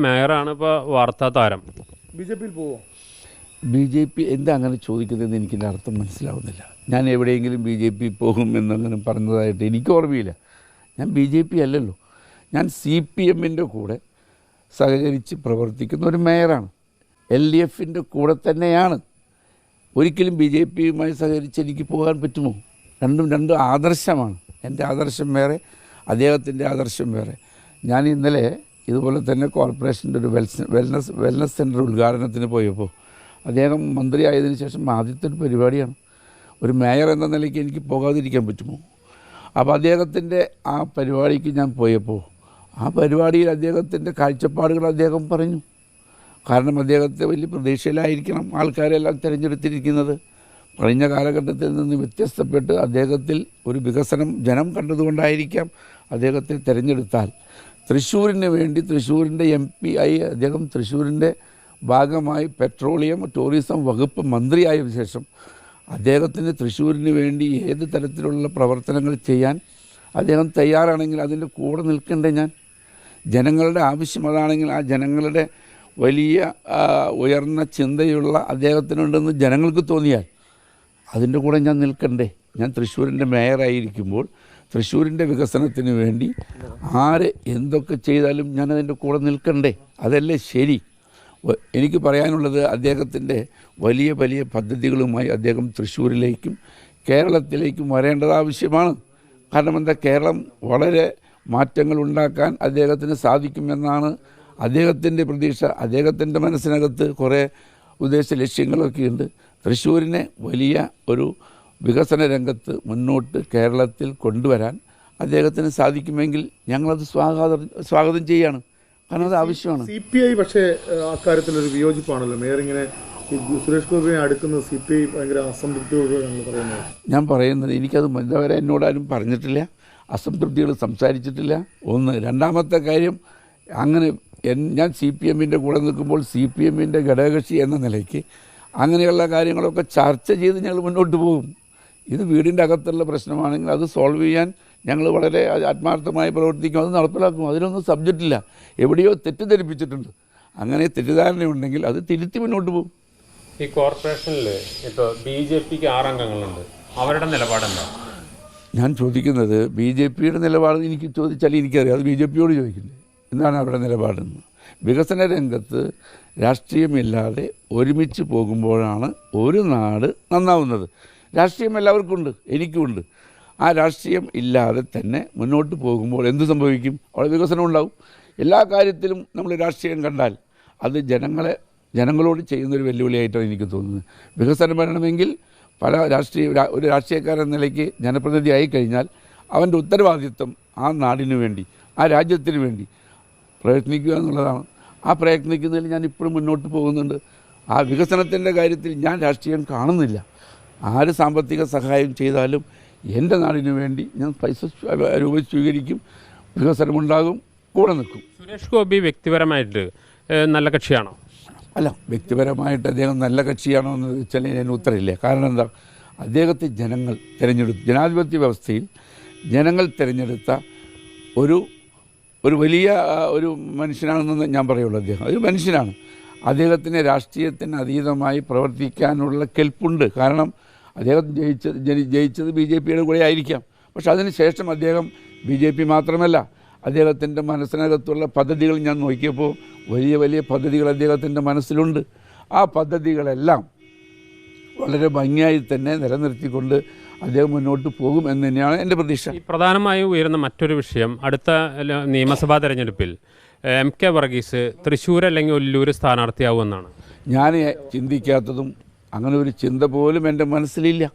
മേയറാണ് ഇപ്പോൾ വാർത്താ താരം. ബി ജെ പിയിൽ പോവോ? ബി ജെ പി എന്താ അങ്ങനെ ചോദിക്കുന്നതെന്ന് എനിക്കിന്റെ അർത്ഥം മനസ്സിലാവുന്നില്ല. ഞാൻ എവിടെയെങ്കിലും ബി ജെ പി പോകും എന്നങ്ങനെ പറഞ്ഞതായിട്ട് എനിക്ക് ഓർമ്മയില്ല. ഞാൻ ബി ജെ പി അല്ലല്ലോ. ഞാൻ സി പി എമ്മിന്റെ കൂടെ സഹകരിച്ച് പ്രവർത്തിക്കുന്ന ഒരു മേയറാണ്. എൽ ഡി എഫിന്റെ കൂടെ തന്നെയാണ്. ഒരിക്കലും ബി ജെ പിയുമായി സഹകരിച്ച് എനിക്ക് പോകാൻ പറ്റുമോ? രണ്ടും രണ്ടും ആദർശമാണ്. എന്റെ ആദർശം വേറെ അദ്ദേഹത്തിന്റെ ആദർശം വേറെ. ഞാൻ ഇന്നലെ ഇതുപോലെ തന്നെ കോർപ്പറേഷന്റെ ഒരു വെൽസ് വെൽനസ് വെൽനസ് സെന്റർ ഉദ്ഘാടനത്തിന് പോയപ്പോൾ അദ്ദേഹം മന്ത്രി മന്ത്രിയായതിനു ശേഷം ആദ്യത്തെ ഒരു പരിപാടിയാണ്. ഒരു മേയർ എന്ന നിലയ്ക്ക് എനിക്ക് പോകാതിരിക്കാൻ പറ്റുമോ? അപ്പോൾ അദ്ദേഹത്തിന്റെ ആ പരിപാടിക്ക് ഞാൻ പോയപ്പോൾ ആ പരിപാടിയിൽ അദ്ദേഹത്തിന്റെ കാഴ്ചപ്പാടുകൾ അദ്ദേഹം പറഞ്ഞു. കാരണം അദ്ദേഹത്തെ വലിയ പ്രതീക്ഷയിലായിരിക്കണം ആൾക്കാരെല്ലാം തിരഞ്ഞെടുത്തിരിക്കുന്നത്. കഴിഞ്ഞ കാലഘട്ടത്തിൽ നിന്ന് വ്യത്യസ്തപ്പെട്ട് അദ്ദേഹത്തിൽ ഒരു വികസനം ജനം കണ്ടതുകൊണ്ടായിരിക്കാം അദ്ദേഹത്തെ തിരഞ്ഞെടുത്താൽ. തൃശ്ശൂരിന് വേണ്ടി തൃശ്ശൂരിന്റെ എം പി ആയി അദ്ദേഹം തൃശ്ശൂരിന്റെ ഭാഗമായി പെട്രോളിയം ടൂറിസം വകുപ്പ് മന്ത്രിയായ ശേഷം അദ്ദേഹത്തിന് തൃശ്ശൂരിന് വേണ്ടി ഏത് തരത്തിലുള്ള പ്രവർത്തനങ്ങൾ ചെയ്യാൻ അദ്ദേഹം തയ്യാറാണെങ്കിൽ അതിന്റെ കൂടെ നിൽക്കണ്ടേ ഞാൻ? ജനങ്ങളുടെ ആവശ്യം അതാണെങ്കിൽ ആ ജനങ്ങളുടെ വലിയ ഉയർന്ന ചിന്തയുള്ള അദ്ദേഹത്തിനുണ്ടെന്ന് ജനങ്ങൾക്ക് തോന്നിയാൽ അതിന്റെ കൂടെ ഞാൻ നിൽക്കണ്ടേ? ഞാൻ തൃശ്ശൂരിന്റെ മേയറായിരിക്കുമ്പോൾ തൃശ്ശൂരിന്റെ വികസനത്തിന് വേണ്ടി ആര് എന്തൊക്കെ ചെയ്താലും ഞാൻ അതിന്റെ കൂടെ നിൽക്കണ്ടേ? അതല്ലേ ശരി. എനിക്ക് പറയാനുള്ളത് അദ്ദേഹത്തിന്റെ വലിയ വലിയ പദ്ധതികളുമായി അദ്ദേഹം തൃശ്ശൂരിലേക്കും കേരളത്തിലേക്കും വരേണ്ടത് ആവശ്യമാണ്. കാരണം എന്താ? കേരളം വളരെ മാറ്റങ്ങൾ ഉണ്ടാക്കാൻ അദ്ദേഹത്തിന് സാധിക്കുമെന്നാണ് അദ്ദേഹത്തിന്റെ പ്രതീക്ഷ. അദ്ദേഹത്തിന്റെ മനസ്സിനകത്ത് കുറേ ഉദ്ദേശ ലക്ഷ്യങ്ങളൊക്കെ ഉണ്ട് തൃശ്ശൂരിനെ വലിയ ഒരു വികസന രംഗത്ത് മുന്നോട്ട് കേരളത്തിൽ കൊണ്ടുവരാൻ അദ്ദേഹത്തിന് സാധിക്കുമെങ്കിൽ ഞങ്ങളത് സ്വാഗതം സ്വാഗതം ചെയ്യാണ്. കാരണം അത് ആവശ്യമാണ്. സി പി ഐ പക്ഷേ അക്കാര്യത്തിൽ ഒരു വിയോജിപ്പാണല്ലോ. മേയർ ഇങ്ങനെ സുരേഷ് ഗോപിയെ അടുക്കുന്ന സി പി ഐ ഭയങ്കര പറയുന്നത്. ഞാൻ പറയുന്നത് എനിക്കത് ഇതുവരെ എന്നോടാരും പറഞ്ഞിട്ടില്ല. അസംതൃപ്തികൾ സംസാരിച്ചിട്ടില്ല. ഒന്ന് രണ്ടാമത്തെ കാര്യം അങ്ങനെ എൻ- ഞാൻ സി പി എമ്മിന്റെ കൂടെ നിൽക്കുമ്പോൾ സി പി എമ്മിന്റെ ഘടകകക്ഷി എന്ന നിലയ്ക്ക് അങ്ങനെയുള്ള കാര്യങ്ങളൊക്കെ ചർച്ച ചെയ്ത് ഞങ്ങൾ മുന്നോട്ട് പോകും. ഇത് വീടിന്റെ അകത്തുള്ള പ്രശ്നമാണെങ്കിൽ അത് സോൾവ് ചെയ്യാൻ ഞങ്ങൾ വളരെ ആത്മാർത്ഥമായി പ്രവർത്തിക്കും. അത് നടപ്പിലാക്കും. അതിനൊന്നും സബ്ജക്റ്റില്ല എവിടെയോ തെറ്റിദ്ധരിപ്പിച്ചിട്ടുണ്ട്. അങ്ങനെ തെറ്റിദ്ധാരണയുണ്ടെങ്കിൽ അത് തിരുത്തി മുന്നോട്ട് പോകും. ഈ കോർപ്പറേഷനിൽ ഇപ്പോൾ ബി ജെ പിക്ക് ആറംഗങ്ങളുണ്ട്. അവരുടെ നിലപാടെന്താ? ഞാൻ ചോദിക്കുന്നത് ബി ജെ പിയുടെ നിലപാട് എനിക്ക് ചോദിച്ചാൽ എനിക്കറിയാം. അത് ബി ജെ പിയോട് ചോദിക്കുന്നത് എന്താണ് അവരുടെ നിലപാടെന്ന്? വികസന രംഗത്ത് രാഷ്ട്രീയമില്ലാതെ ഒരുമിച്ച് പോകുമ്പോഴാണ് ഒരു നാട് നന്നാവുന്നത്. രാഷ്ട്രീയം എല്ലാവർക്കും ഉണ്ട് എനിക്കുമുണ്ട്. ആ രാഷ്ട്രീയം ഇല്ലാതെ തന്നെ മുന്നോട്ട് പോകുമ്പോൾ എന്ത് സംഭവിക്കും? അവിടെ വികസനം ഉണ്ടാവും. എല്ലാ കാര്യത്തിലും നമ്മൾ രാഷ്ട്രീയം കണ്ടാൽ അത് ജനങ്ങളെ ജനങ്ങളോട് ചെയ്യുന്നൊരു വെല്ലുവിളിയായിട്ടാണ് എനിക്ക് തോന്നുന്നത്. വികസനം വരണമെങ്കിൽ പല രാഷ്ട്രീയ ഒരു രാഷ്ട്രീയക്കാരൻ നിലയ്ക്ക് ജനപ്രതിനിധി ആയിക്കഴിഞ്ഞാൽ അവന്റെ ഉത്തരവാദിത്വം ആ നാടിനു വേണ്ടി ആ രാജ്യത്തിന് വേണ്ടി പ്രയത്നിക്കുക എന്നുള്ളതാണ്. ആ പ്രയത്നിക്കുന്നതിൽ ഞാൻ ഇപ്പോഴും മുന്നോട്ട് പോകുന്നുണ്ട്. ആ വികസനത്തിന്റെ കാര്യത്തിൽ ഞാൻ രാഷ്ട്രീയം കാണുന്നില്ല. ആര് സാമ്പത്തിക സഹായം ചെയ്താലും എന്റെ നാടിനു വേണ്ടി ഞാൻ പൈസ രൂപ സ്വീകരിക്കും വികസനമുണ്ടാകും കൂടെ നിൽക്കും. സുരേഷ് ഗോപി വ്യക്തിപരമായിട്ട് നല്ല കക്ഷിയാണോ? അല്ല വ്യക്തിപരമായിട്ട് അദ്ദേഹം നല്ല കക്ഷിയാണോ എന്ന് വെച്ചാൽ ഞാൻ ഉത്തരമില്ല കാരണം എന്താ? അദ്ദേഹത്തെ ജനങ്ങൾ തിരഞ്ഞെടുത്തു. ജനാധിപത്യ വ്യവസ്ഥയിൽ ജനങ്ങൾ തിരഞ്ഞെടുത്ത ഒരു ഒരു വലിയ ഒരു മനുഷ്യനാണെന്ന് ഞാൻ പറയുള്ളൂ അദ്ദേഹം. ഒരു മനുഷ്യനാണ്. അദ്ദേഹത്തിന് രാഷ്ട്രീയത്തിന് അതീതമായി പ്രവർത്തിക്കാനുള്ള കെൽപ്പുണ്ട്. കാരണം അദ്ദേഹം ജയിച്ചത് ജനി- ജയിച്ചത് ബി ജെ പിയുടെ കൂടെ ആയിരിക്കാം. പക്ഷെ അതിനുശേഷം അദ്ദേഹം ബി ജെ പി മാത്രമല്ല അദ്ദേഹത്തിന്റെ മനസ്സിനകത്തുള്ള പദ്ധതികൾ ഞാൻ നോക്കിയപ്പോൾ വലിയ വലിയ പദ്ധതികൾ അദ്ദേഹത്തിന്റെ മനസ്സിലുണ്ട്. ആ പദ്ധതികളെല്ലാം വളരെ ഭംഗിയായി തന്നെ നിലനിർത്തിക്കൊണ്ട് അദ്ദേഹം മുന്നോട്ട് പോകും എന്ന് തന്നെയാണ് എന്റെ പ്രതീക്ഷ. പ്രധാനമായും ഉയരുന്ന മറ്റൊരു വിഷയം അടുത്ത നിയമസഭാ തെരഞ്ഞെടുപ്പിൽ എം കെ വർഗീസ് തൃശ്ശൂർ അല്ലെങ്കിൽ ഒല്ലൂർ സ്ഥാനാർത്ഥിയാവുമെന്നാണ് ഞാൻ ചിന്തിക്കാത്തതും അങ്ങനെ ഒരു ചിന്ത പോലും എന്റെ മനസ്സിലില്ല.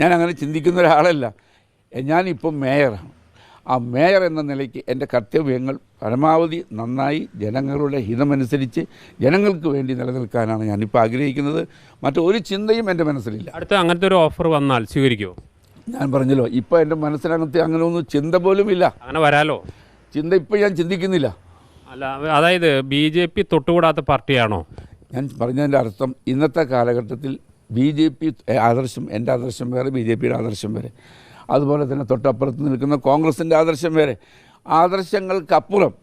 ഞാൻ അങ്ങനെ ചിന്തിക്കുന്ന ഒരാളല്ല. ഞാനിപ്പം മേയറാണ്. ആ മേയർ എന്ന നിലയ്ക്ക് എന്റെ കർത്തവ്യങ്ങൾ പരമാവധി നന്നായി ജനങ്ങളുടെ ഹിതമനുസരിച്ച് ജനങ്ങൾക്ക് വേണ്ടി നിലനിൽക്കാനാണ് ഞാനിപ്പോൾ ആഗ്രഹിക്കുന്നത്. മറ്റൊരു ചിന്തയും എന്റെ മനസ്സിലില്ല. അടുത്ത അങ്ങനത്തെ ഒരു ഓഫർ വന്നാൽ സ്വീകരിക്കുമോ ഞാൻ പറഞ്ഞല്ലോ ഇപ്പോൾ എന്റെ മനസ്സിനകത്ത് അങ്ങനെ ഒന്നും ചിന്ത പോലും ഇല്ല അങ്ങനെ വരാലോ? ചിന്ത ഇപ്പോൾ ഞാൻ ചിന്തിക്കുന്നില്ല. അല്ല അതായത് ബി ജെ പി തൊട്ടുകൂടാത്ത പാർട്ടിയാണോ? ഞാൻ പറഞ്ഞതിന്റെ അർത്ഥം ഇന്നത്തെ കാലഘട്ടത്തിൽ ബി ജെ പി ആദർശം എന്റെ ആദർശം വേറെ ബി ജെ പിയുടെ ആദർശം വേറെ. അതുപോലെ തന്നെ തൊട്ടപ്പുറത്ത് നിൽക്കുന്ന കോൺഗ്രസിന്റെ ആദർശം വേറെ. ആദർശങ്ങൾക്കപ്പുറം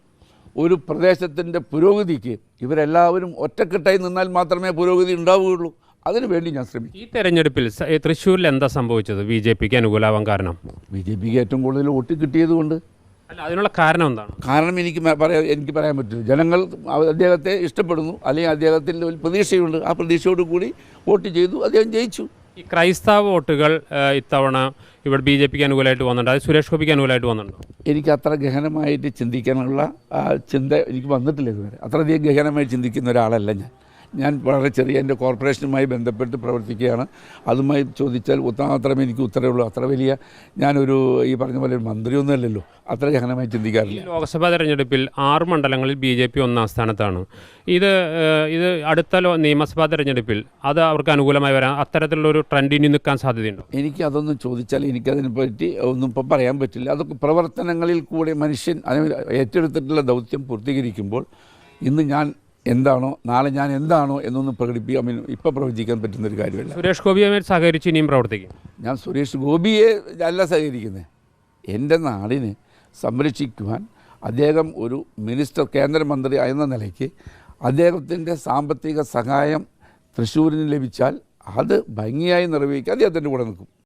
ഒരു പ്രദേശത്തിന്റെ പുരോഗതിക്ക് ഇവരെല്ലാവരും ഒറ്റക്കെട്ടായി നിന്നാൽ മാത്രമേ പുരോഗതി ഉണ്ടാവുകയുള്ളൂ. അതിനുവേണ്ടി ഞാൻ ശ്രമിക്കും. ഈ തെരഞ്ഞെടുപ്പിൽ തൃശ്ശൂരിൽ എന്താ സംഭവിച്ചത്? ബി ജെ പിക്ക് അനുകൂലമാവാൻ കാരണം? ബി ജെ പിക്ക് ഏറ്റവും കൂടുതൽ വോട്ട് കിട്ടിയതുകൊണ്ട് അല്ല അതിനുള്ള കാരണം എന്താണ്? കാരണം എനിക്ക് പറയാൻ എനിക്ക് പറയാൻ പറ്റില്ല ജനങ്ങൾ അദ്ദേഹത്തെ ഇഷ്ടപ്പെടുന്നു. അല്ലെങ്കിൽ അദ്ദേഹത്തിന്റെ ഒരു പ്രതീക്ഷയുണ്ട്. ആ പ്രതീക്ഷയോട് കൂടി വോട്ട് ചെയ്തു. അദ്ദേഹം ജയിച്ചു. ഈ ക്രൈസ്തവ വോട്ടുകൾ ഇത്തവണ ഇവിടെ ബി ജെ പിക്ക് അനുകൂലമായിട്ട് വന്നിട്ടുണ്ട്. അത് സുരേഷ് ഗോപിക്ക് അനുകൂലമായിട്ട് വന്നിട്ടുണ്ടോ? എനിക്ക് അത്ര ഗഹനമായിട്ട് ചിന്തിക്കാനുള്ള ചിന്ത എനിക്ക് വന്നിട്ടില്ല ഇതുവരെ. അത്രയധികം ഗഹനമായി ചിന്തിക്കുന്ന ഒരാളല്ല ഞാൻ. ഞാൻ വളരെ ചെറിയ എന്റെ കോർപ്പറേഷനുമായി ബന്ധപ്പെട്ട് പ്രവർത്തിക്കുകയാണ്. അതുമായി ചോദിച്ചാൽ മാത്രമേ എനിക്ക് ഉത്തരവുള്ളൂ. അത്ര വലിയ ഞാനൊരു ഈ പറഞ്ഞ പോലെ ഒരു മന്ത്രിയൊന്നുമല്ലല്ലോ അത്ര ഗഹനമായി ചിന്തിക്കാറില്ല. ലോക്സഭാ തെരഞ്ഞെടുപ്പിൽ ആറ് മണ്ഡലങ്ങളിൽ ബി ജെ പി ഒന്നാം സ്ഥാനത്താണ്. ഇത് ഇത് അടുത്ത നിയമസഭാ തെരഞ്ഞെടുപ്പിൽ അത് അവർക്ക് അനുകൂലമായി വരാൻ അത്തരത്തിലുള്ളൊരു ട്രെൻഡ് ഇനി നിൽക്കാൻ സാധ്യതയുണ്ടോ? എനിക്ക് അതൊന്നും ചോദിച്ചാൽ എനിക്കതിനെ പറ്റി ഒന്നും ഇപ്പം പറയാൻ പറ്റില്ല. അതൊക്കെ പ്രവർത്തനങ്ങളിൽ കൂടെ മനുഷ്യൻ ഏറ്റെടുത്തിട്ടുള്ള ദൗത്യം പൂർത്തീകരിക്കുമ്പോൾ ഇന്ന് ഞാൻ എന്താണോ നാളെ ഞാൻ എന്താണോ എന്നൊന്നും പ്രകടിപ്പിക്കുക. മീൻ ഇപ്പം പ്രവചിക്കാൻ പറ്റുന്ന ഒരു കാര്യമല്ല. സുരേഷ് ഗോപിയെ സഹകരിച്ച് ഇനിയും പ്രവർത്തിക്കും. ഞാൻ സുരേഷ് ഗോപിയെ അല്ല സഹകരിക്കുന്നത് എന്റെ നാടിനെ സംരക്ഷിക്കുവാൻ അദ്ദേഹം ഒരു മിനിസ്റ്റർ കേന്ദ്രമന്ത്രി എന്ന നിലയ്ക്ക് അദ്ദേഹത്തിന്റെ സാമ്പത്തിക സഹായം തൃശ്ശൂരിന് ലഭിച്ചാൽ അത് ഭംഗിയായി നിർവഹിക്കാൻ അദ്ദേഹത്തിന്റെ കൂടെ നിൽക്കും.